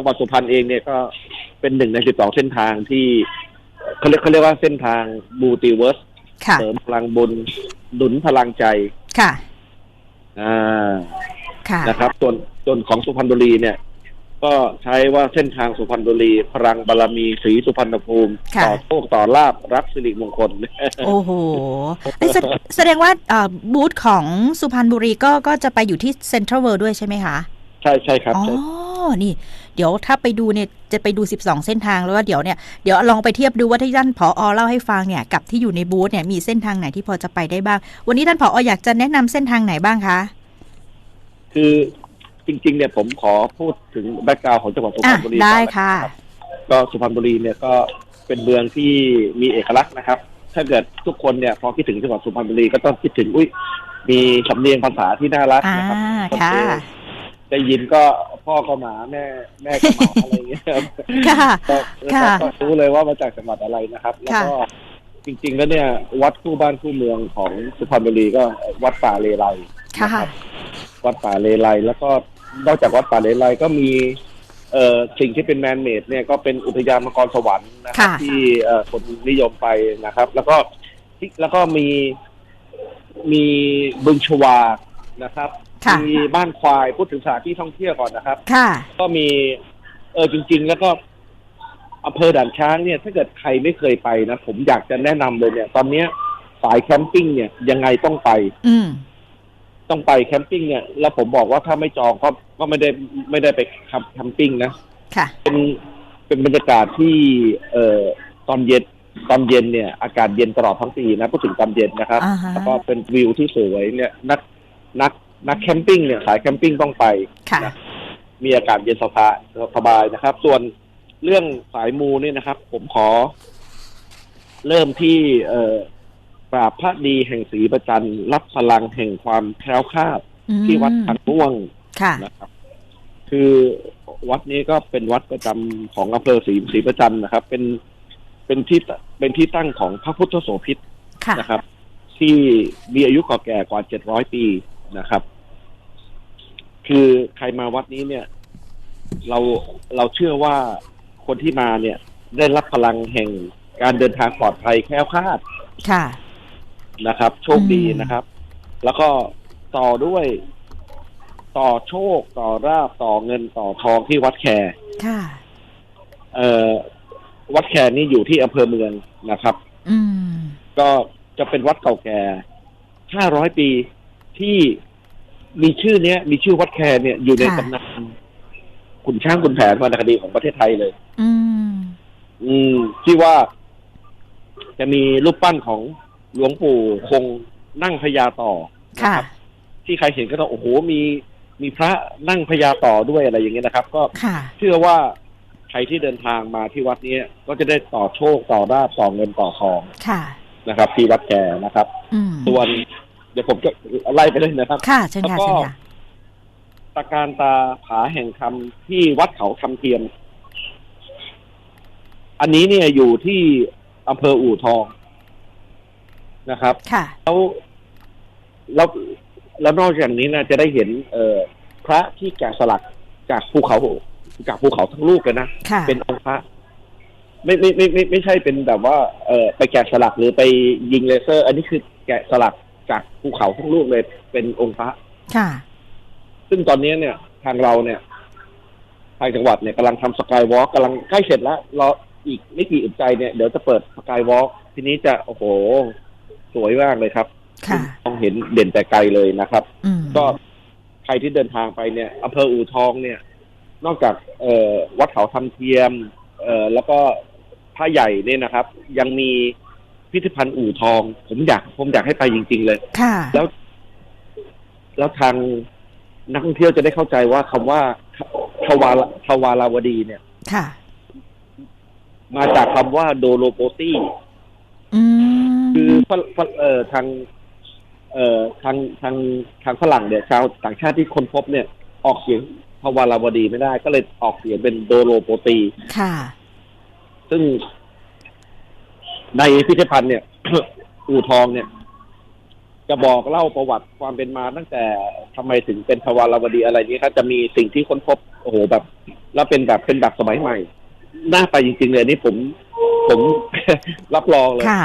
จังหวัดสุพรรณเองเนี่ยก็เป็นหนึ่งในสิบสองเส้นทางที่เขาเรียกเขาเรียกว่าเส้นทางบูติเวิร์สค่ะเสริมพลังบุญหนุนพลังใจค่ะอ่าค่ะนะครับส่วนส่วนของสุพรรณบุรีเนี่ย ก็ใช้ว่าเส้นทางสุพรรณบุรีพลังบารมีศรีสุพรรณภูมิค่ะต่อโชคต่อลาบรับสิริมงคล โอ้โหเอ้ยแสแสดงว่าเอ่อบูธของสุพรรณบุรีก็ก็จะไปอยู่ที่เซ็นทรัลเวิลด์ด้วยใช่ไหมคะ ใช่ใช่ครับอ๋อใช่ นี่ เดี๋ยวถ้าไปดูเนี่ยจะไปดู 12 เส้นทางแล้วว่าเดี๋ยวเนี่ยเดี๋ยวลองไปเทียบดูว่าที่ท่านผอเล่าให้ฟังเนี่ยกับที่อยู่ในบูธเนี่ยมีเส้นทางไหนที่พอจะไปได้บ้าง วันนี้ท่านผออยากจะแนะนำเส้นทางไหนบ้างคะคือจริงๆเนี่ยผมขอพูดถึงแบ็กกราวของจังหวัดสุพรอะรณบุรีได้ก่อนนค่ะรับก็สุพรรณบุรีเนี่ยก็เป็นเมืองที่มีเอกลักษณ์นะครับ ถ้าเกิดทุกคนเนี่ยพอคิดถึงจังหวัดสุพรรณบุรีก็ต้องคิดถึงอุ้ยมีสำเนียงภาษาที่น่ารักอ่านะครับค่ะได้ยินก็ พ่อก็หมาแม่แม่ก็หมาอะไรอย่างเงี้ยครับค่ะก็ค่ะก็รู้เลยว่ามาจากจังหวัดอะไรนะครับ แล้วก็จริง ๆ แล้วเนี่ย วัดคู่บ้านคู่เมืองของสุพรรณบุรีก็วัดป่าเลไลค่ะนะครับวัดป่าเลไลแล้วก็นอกจากวัดป่าเลไลก็มีเอ่อสิ่งที่เป็นแมนเมดเนี่ยก็เป็นอุทยานมังกรสวรรค์นะครับค่ะที่เอ่อคนนิยมไปนะครับ แล้วก็ที่แล้วก็มีมีบึงชวานะครับค่ะ มีบ้านควายพูดถึงสถานที่ท่องเที่ยวก่อนนะครับ ค่ะ ก็มี เออจริง ๆ แล้วก็อำเภอด่านช้างเนี่ย ถ้าเกิดใครไม่เคยไปนะผมอยากจะแนะนำเลยเนี่ย ตอนเนี้ยสายแคมปิ้งเนี่ยยังไงต้องไป อืมต้องไปแคมปิ้งเนี่ย แล้วผมบอกว่าถ้าไม่จองก็ก็ไม่ได้ไม่ได้ไปแคมปิ้งนะค่ะ เป็นเป็นบรรยากาศที่ เอ่อตอนเย็นตอนเย็นเนี่ย อากาศเย็นตลอดทั้งปีนะพูดถึงตอนเย็นนะครับอ่าฮะแล้วก็เป็นวิวที่สวยเนี่ย นักนัก นักแคมปิ้งเนี่ยสายแคมปิ้งต้องไปค่ะนะมีอากาศเย็นสบายสบายนะครับ ส่วนเรื่องสายมูเนี่ยนะครับ ผมขอ เริ่มที่เอ่อปราบพระดีแห่งศรีประจันทร์รับพลังแห่งความแคล้วคลาดอืมที่วัดขันม่วงค่ะ นะครับ คือวัดนี้ก็เป็นวัดประจำของอำเภอศรีศรีประจันทร์นะครับ เป็นเป็นที่เป็นที่ตั้งของพระพุทธโสภิตค่ะ นะครับ ที่มีอายุเก่าแก่กว่าเจ็ดร้อยปี นะครับ คือใครมาวัดนี้เนี่ย เราเราเชื่อว่าคนที่มาเนี่ย ได้รับพลังแห่งการเดินทางปลอดภัยแคล้วคลาดค่ะนะครับ โชคดีนะครับ แล้วก็ต่อด้วยต่อโชคต่อราบต่อเงินต่อทองที่วัดแคค่ะเอ่อวัดแคนี่อยู่ที่อำเภอเมืองนะครับ อืม ก็จะเป็นวัดเก่าแก่500ปี ที่มีชื่อเนี้ย มีชื่อวัดแคเนี่ยอยู่ในค่ะตำนานขุนช้างขุนแผนวรรณคดีของประเทศไทยเลย อืม อืมที่ว่า จะมีรูปปั้นของหลวงปู่คงนั่งพญาต่อนะค่ะครับ ที่ใครเห็นก็ต้องโอ้โหมีมีพระนั่งพญาต่อด้วยอะไรอย่างเงี้ยนะครับ ก็ค่ะเชื่อว่าใครที่เดินทางมาที่วัดนี้ก็จะได้ต่อโชคต่อราบต่อเงินต่อทองค่ะนะครับ ที่วัดแกนะครับอืมส่วน เดี๋ยวผมจะไล่ไปเลยนะครับค่ะเชิญค่ะแล้วก็เชิญค่ะตะการตาผาแห่งคำที่วัดเขาคำเทียม อันนี้เนี่ยอยู่ที่อำเภออู่ทองนะครับ ค่ะ แล้วแล้วแล้วนอกจากนี้นะจะได้เห็น เอ่อพระที่แกะสลักจากภูเขาจากภูเขาทั้งลูกเลยนะค่ะเป็นองค์พระไม่ไม่ไม่ไม่ไม่ใช่เป็นแบบว่า เออไปแกะสลักหรือไปยิงเลเซอร์ อันนี้คือแกะสลัก จากภูเขาทั้งลูกเลยเป็นองค์พระค่ะ ซึ่งตอนนี้เนี่ย ทางเราเนี่ย ทางจังหวัดเนี่ยกำลังทำสกายวอล์กกำลังใกล้เสร็จแล้วรออีกไม่กี่อึดใจเนี่ยเดี๋ยวจะเปิดสกายวอล์กทีนี้จะโอ้โห สวยมากเลยครับค่ะต้องเห็นเด่นแต่ไกลเลยนะครับอืมก็ใครที่เดินทางไปเนี่ยอำเภออู่ทองเนี่ย นอกจากเอ่อวัดเขาทำเทียมเอ่อแล้วก็พระใหญ่เนี่ยนะครับ ยังมี พิพิธภัณฑ์อู่ทอง ผมอยากผมอยากให้ไปจริง ๆ เลย ค่ะ แล้ว แล้วทางนักท่องเที่ยวจะได้เข้าใจว่าคำว่าทวารทวาราวดีเนี่ย ค่ะ มาจากคำว่าโดโลโปตี้อืมคือฝรฝรเอ่อทาง เอ่อทางทางทางฝรั่งเนี่ยชาวต่างชาติที่ค้นพบเนี่ย ออกเสียงทวาราวดีไม่ได้ ก็เลยออกเสียงเป็นโดโลโปตีค่ะ ซึ่ง ในพิพิธภัณฑ์เนี่ย อู่ทองเนี่ย จะบอกเล่าประวัติความเป็นมาตั้งแต่ทำไมถึงเป็นทวารวดีอะไรนี้ครับจะมีสิ่งที่ค้นพบโอ้โหแบบ แล้วเป็นแบบเป็นแบบสมัยใหม่ น่าไปจริงๆเลยนนี่ผม ผมรับรองเลยค่ะ